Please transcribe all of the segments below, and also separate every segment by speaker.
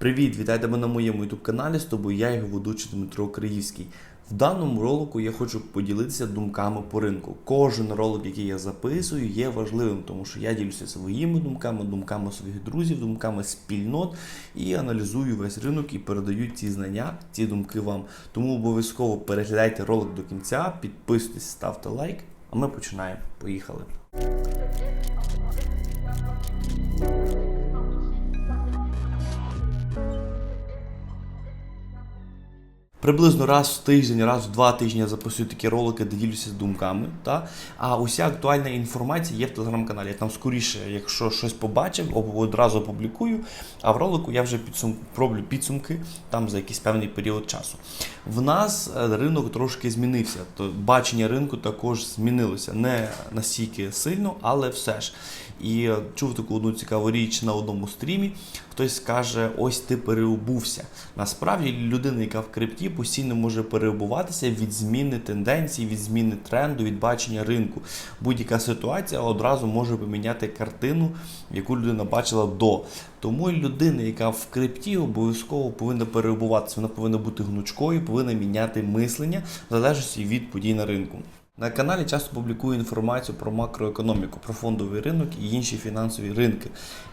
Speaker 1: Привіт, вітайте мене на моєму youtube каналі. З тобою я його ведучий Дмитро Криївський. В даному ролику я хочу поділитися думками по ринку. Кожен ролик, який я записую, є важливим, тому що я ділюся своїми думками, думками своїх друзів, думками спільнот і аналізую весь ринок і передаю ці знання, ці думки вам. Тому обов'язково переглядайте ролик до кінця, підписуйтесь, ставте лайк, а ми починаємо. Поїхали. Приблизно раз в тиждень, раз в два тижні я записую такі ролики, де ділюся думками. Та? А уся актуальна інформація є в телеграм-каналі. Я там скоріше, якщо щось побачив, об- одразу опублікую. А в ролику я вже підсум... роблю підсумки там за якийсь певний період часу. В нас е, ринок трошки змінився. То бачення ринку також змінилося. Не настільки сильно, але все ж. І чув таку одну цікаву річ на одному стрімі. Хтось скаже, ось ти переобувся. Насправді людина, яка в крипті, постійно може переобуватися від зміни тенденцій, від зміни тренду, від бачення ринку. Будь-яка ситуація одразу може поміняти картину, яку людина бачила до. Тому людина, яка в крипті, обов'язково повинна переобуватися. Вона повинна бути гнучкою, повинна міняти мислення в залежності від подій на ринку. На каналі часто публікую інформацію про макроекономіку, про фондовий ринок і інші фінансові ринки.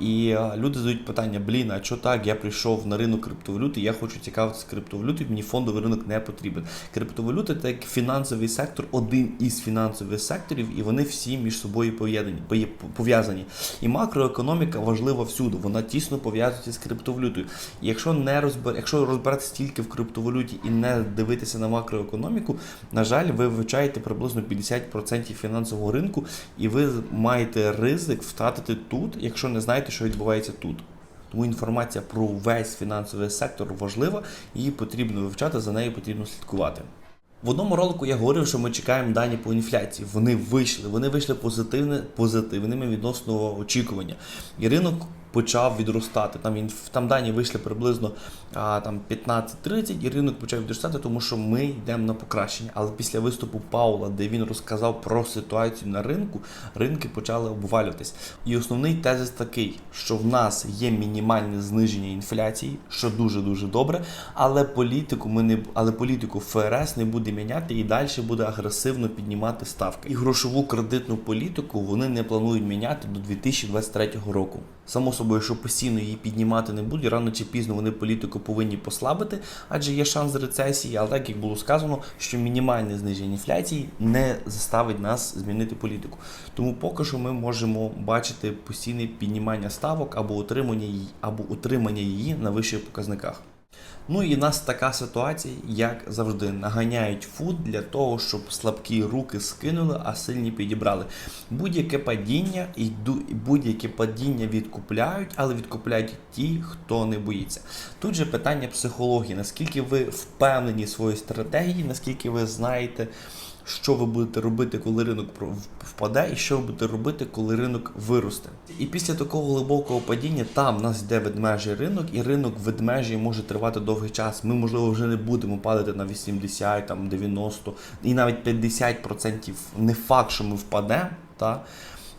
Speaker 1: І е, люди задають питання: блін, а що так? Я прийшов на ринок криптовалюти, я хочу цікавитися криптовалютою, мені фондовий ринок не потрібен. Криптовалюта це як фінансовий сектор, один із фінансових секторів, і вони всі між собою пов'язані. І макроекономіка важлива всюди, вона тісно пов'язується з криптовалютою. І якщо не розбер... якщо розбиратися тільки в криптовалюті і не дивитися на макроекономіку, на жаль, ви вивчаєте приблизно 50% фінансового ринку, і ви маєте ризик втратити тут, якщо не знаєте, що відбувається тут. Тому інформація про весь фінансовий сектор важлива, її потрібно вивчати, за нею потрібно слідкувати. В одному ролику я говорив, що ми чекаємо дані по інфляції. Вони вийшли, вони вийшли позитивне, позитивними відносно очікування. І ринок почав відростати. Там він там дані вийшли приблизно а, там 15-30, і ринок почав відростати, тому що ми йдемо на покращення. Але після виступу Паула, де він розказав про ситуацію на ринку, ринки почали обвалюватись. І основний тезис такий, що в нас є мінімальне зниження інфляції, що дуже дуже добре. Але політику ми не але політику ФРС не буде міняти і далі буде агресивно піднімати ставки. І грошову кредитну політику вони не планують міняти до 2023 року. Само собою, що постійно її піднімати не будуть, рано чи пізно вони політику повинні послабити, адже є шанс рецесії, але так як було сказано, що мінімальне зниження інфляції не заставить нас змінити політику. Тому поки що ми можемо бачити постійне піднімання ставок або утримання її, або утримання її на вищих показниках. Ну і в нас така ситуація, як завжди, наганяють фуд для того, щоб слабкі руки скинули, а сильні підібрали. Будь-яке падіння йду- будь-яке падіння відкупляють, але відкупляють ті, хто не боїться. Тут же питання психології, наскільки ви впевнені в своїй стратегії, наскільки ви знаєте. Що ви будете робити, коли ринок впаде, і що ви будете робити, коли ринок виросте. І після такого глибокого падіння там нас йде ведмежий ринок, і ринок ведмежий може тривати довгий час. Ми, можливо, вже не будемо падати на 80, там, 90 і навіть 50%. Не факт, що ми впадемо.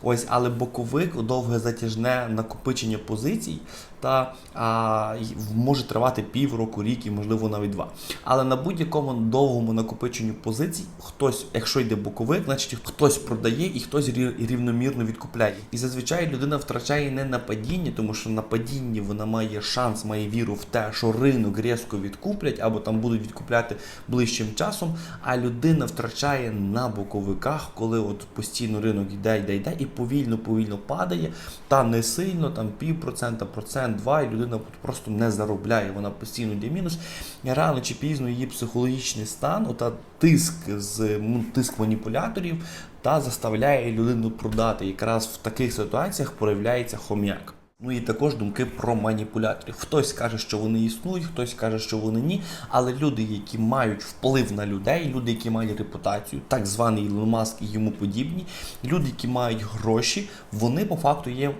Speaker 1: Ось, але боковик довге затяжне накопичення позицій та а, може тривати півроку, рік і можливо навіть два. Але на будь-якому довгому накопиченню позицій, хтось, якщо йде боковик, значить хтось продає і хтось рівномірно відкупляє. І зазвичай людина втрачає не на падінні, тому що на падінні вона має шанс, має віру в те, що ринок різко відкуплять або там будуть відкупляти ближчим часом. А людина втрачає на боковиках, коли от постійно ринок йде, йде, йде і повільно, повільно падає, та не сильно, там пів процента, процент, два, і людина просто не заробляє. Вона постійно йде мінус. Рано чи пізно її психологічний стан, ота тиск з тиск маніпуляторів, та заставляє людину продати. Якраз в таких ситуаціях проявляється хом'як. Ну і також думки про маніпуляторів. Хтось каже, що вони існують, хтось каже, що вони ні. Але люди, які мають вплив на людей, люди, які мають репутацію, так званий Ілон Маск і йому подібні, люди, які мають гроші, вони по факту є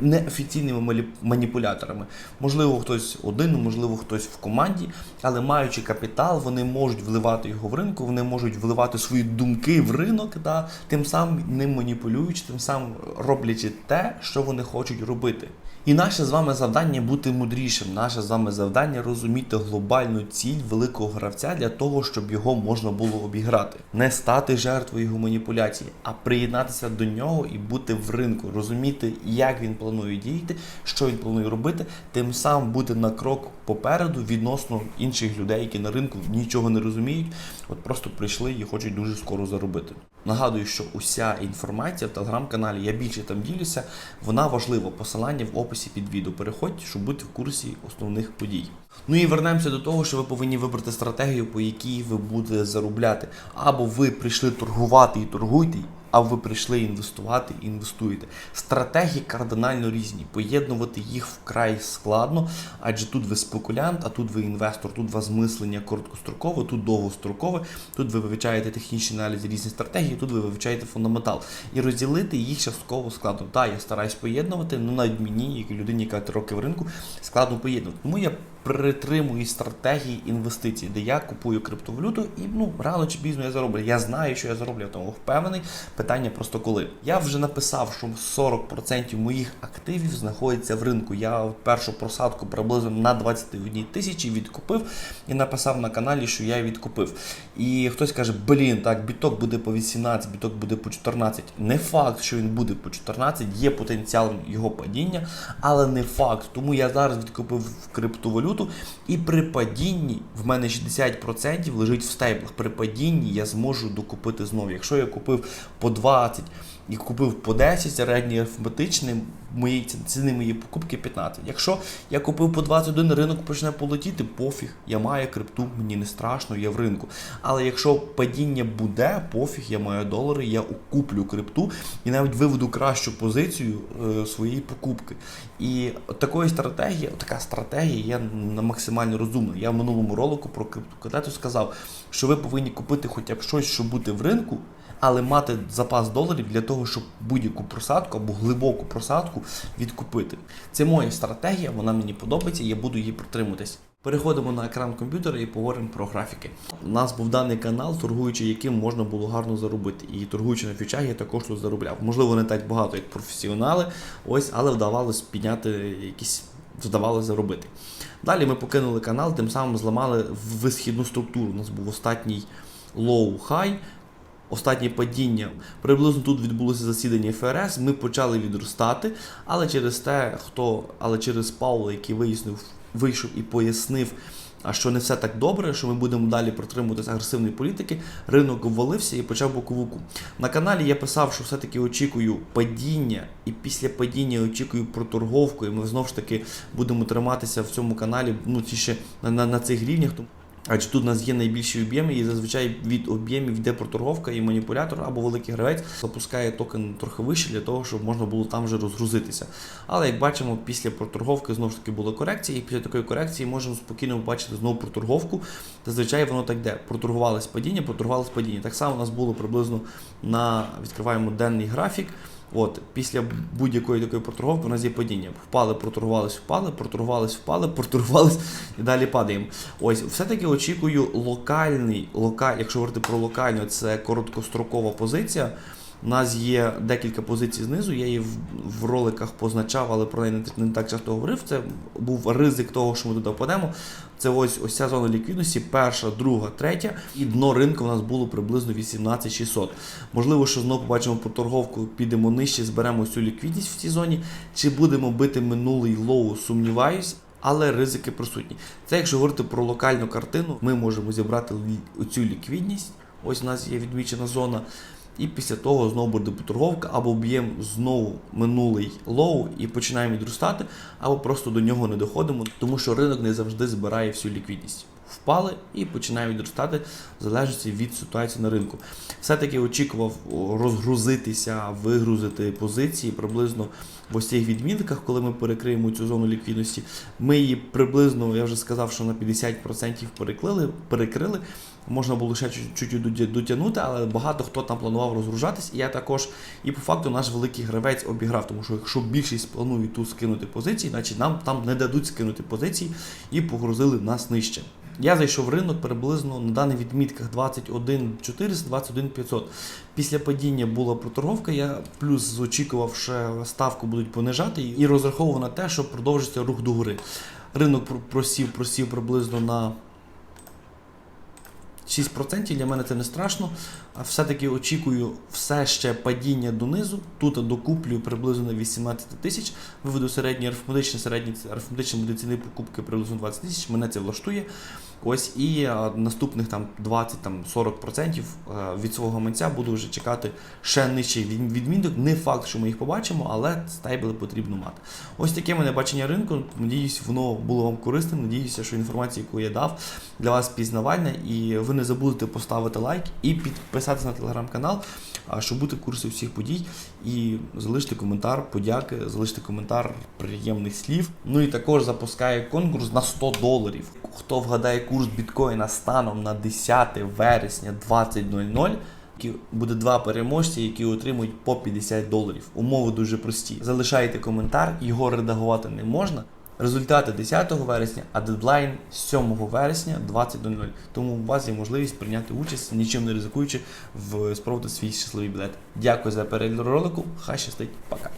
Speaker 1: неофіційними маніпуляторами. Можливо, хтось один, можливо, хтось в команді, але маючи капітал, вони можуть вливати його в ринку, вони можуть вливати свої думки в ринок, та тим самим ним маніпулюючи, тим самим роблячи те, що вони хочуть робити. І наше з вами завдання бути мудрішим. Наше з вами завдання розуміти глобальну ціль великого гравця для того, щоб його можна було обіграти, не стати жертвою його маніпуляції, а приєднатися до нього і бути в ринку, розуміти, як він планує діяти, що він планує робити, тим самим бути на крок попереду відносно інших людей, які на ринку нічого не розуміють, от просто прийшли і хочуть дуже скоро заробити. Нагадую, що уся інформація в телеграм-каналі, я більше там ділюся, вона важлива. Посилання в описі під відео. Переходьте, щоб бути в курсі основних подій. Ну і вернемося до того, що ви повинні вибрати стратегію, по якій ви будете заробляти. Або ви прийшли торгувати і торгуйте, а ви прийшли інвестувати і інвестуєте. Стратегії кардинально різні. Поєднувати їх вкрай складно, адже тут ви спекулянт, а тут ви інвестор, тут у вас мислення короткострокове, тут довгострокове, тут ви вивчаєте технічні аналізи різні стратегії, тут ви вивчаєте фундаментал. І розділити їх частково складно. Так, я стараюсь поєднувати, але навіть мені, як людині, яка роки в ринку, складно поєднувати. Тому я притримую стратегії інвестицій, де я купую криптовалюту і ну рано чи пізно я зароблю. Я знаю, що я зароблю, я тому впевнений. Питання просто коли. Я вже написав, що 40% моїх активів знаходиться в ринку. Я першу просадку приблизно на 21 тисячі відкупив і написав на каналі, що я відкупив. І хтось каже: блін, так, біток буде по 18, біток буде по 14. Не факт, що він буде по 14, є потенціал його падіння, але не факт. Тому я зараз відкупив криптовалюту, і при падінні в мене 60% лежить в стейблах. При падінні я зможу докупити знову. Якщо я купив по 20 і купив по 10, середній арифметичний, мої ціни моєї покупки 15. Якщо я купив по 21, ринок почне полетіти, пофіг, я маю крипту, мені не страшно, я в ринку. Але якщо падіння буде, пофіг, я маю долари, я куплю крипту і навіть виведу кращу позицію е, своєї покупки. І такої стратегії, така стратегія є максимально розумна. Я в минулому ролику про криптокатету сказав, що ви повинні купити хоча б щось, щоб бути в ринку, але мати запас доларів для того, щоб будь-яку просадку або глибоку просадку відкупити. Це моя стратегія, вона мені подобається, я буду її притримуватись. Переходимо на екран комп'ютера і поговоримо про графіки. У нас був даний канал, торгуючи яким можна було гарно заробити. І торгуючи на фічах, я також тут заробляв. Можливо, не так багато, як професіонали, ось, але вдавалось підняти якісь, вдавалося заробити. Далі ми покинули канал, тим самим зламали висхідну структуру. У нас був остатній low-high, останнє падіння. Приблизно тут відбулося засідання ФРС. Ми почали відростати, але через те, хто, але через Паула, який вияснив, вийшов і пояснив. Що не все так добре, що ми будемо далі притримуватися агресивної політики, ринок обвалився і почав боковуку. На каналі я писав, що все-таки очікую падіння, і після падіння очікую проторговку, і ми знову ж таки будемо триматися в цьому каналі ну, ще на, на, на цих рівнях. Адже тут у нас є найбільші об'єми, і зазвичай від об'ємів йде проторговка, і маніпулятор або великий гравець запускає токен трохи вище для того, щоб можна було там вже розгрузитися. Але як бачимо, після проторговки знову ж таки була корекція, і після такої корекції можемо спокійно побачити знову проторговку. Зазвичай воно так йде. Проторгувалось падіння, проторгувалось падіння. Так само у нас було приблизно на відкриваємо денний графік. От, після будь-якої такої проторговки у нас є падіння. Впали, проторгувались, впали, проторгувались, впали, проторгувались і далі падаємо. Ось, все-таки очікую локальний, локаль, якщо говорити про локальну, це короткострокова позиція. У нас є декілька позицій знизу, я її в, роликах позначав, але про неї не, так часто говорив. Це був ризик того, що ми туди впадемо. Це ось ось ця зона ліквідності, перша, друга, третя, і дно ринку у нас було приблизно 18600. Можливо, що знову побачимо по торговку, підемо нижче, зберемо цю ліквідність в цій зоні, чи будемо бити минулий лоу, сумніваюсь. Але ризики присутні. Це якщо говорити про локальну картину, ми можемо зібрати оцю ліквідність. Ось у нас є відмічена зона. І після того знову буде поторговка, або б'ємо знову минулий лоу і починаємо відростати, або просто до нього не доходимо, тому що ринок не завжди збирає всю ліквідність. Впали і починає відростати в залежності від ситуації на ринку. Все-таки очікував розгрузитися, вигрузити позиції приблизно в ось цих відмінках, коли ми перекриємо цю зону ліквідності. Ми її приблизно, я вже сказав, що на 50% перекрили, перекрили. Можна було ще чуть-чуть дотягнути, але багато хто там планував розгружатись. І я також, і по факту наш великий гравець обіграв, тому що якщо більшість планують тут скинути позиції, значить нам там не дадуть скинути позиції і погрузили нас нижче. Я зайшов в ринок приблизно на даних відмітках 21 400, 21 500. Після падіння була проторговка, я плюс очікував, що ставку будуть понижати і розраховував на те, що продовжиться рух догори. Ринок просів, просів приблизно на 6% для мене це не страшно. А все-таки очікую все ще падіння донизу. Тут докуплю приблизно на 18 тисяч. Виведу середній арифметичний, середній арифметичний буде покупки приблизно 20 тисяч. Мене це влаштує. Ось і наступних там 20 там 40% е, від свого гаманця буду вже чекати ще нижчий від- відмінок. Не факт, що ми їх побачимо, але стейбли потрібно мати. Ось таке мене бачення ринку. Надіюсь, воно було вам корисним. Надіюся, що інформація, яку я дав, для вас пізнавальна. І ви не забудете поставити лайк і підписатися на телеграм-канал, щоб бути в курсі всіх подій. І залишити коментар, подяки, залишити коментар приємних слів. Ну і також запускаю конкурс на 100 доларів. Хто вгадає курс біткоїна станом на 10 вересня 20.00, які- буде два переможці, які отримують по 50 доларів. Умови дуже прості. Залишайте коментар, його редагувати не можна. Результати 10 вересня, а дедлайн 7 вересня 20.00. Тому у вас є можливість прийняти участь, нічим не ризикуючи в спробувати свій щасливий білет. Дякую за перегляд ролику. Хай щастить, пока.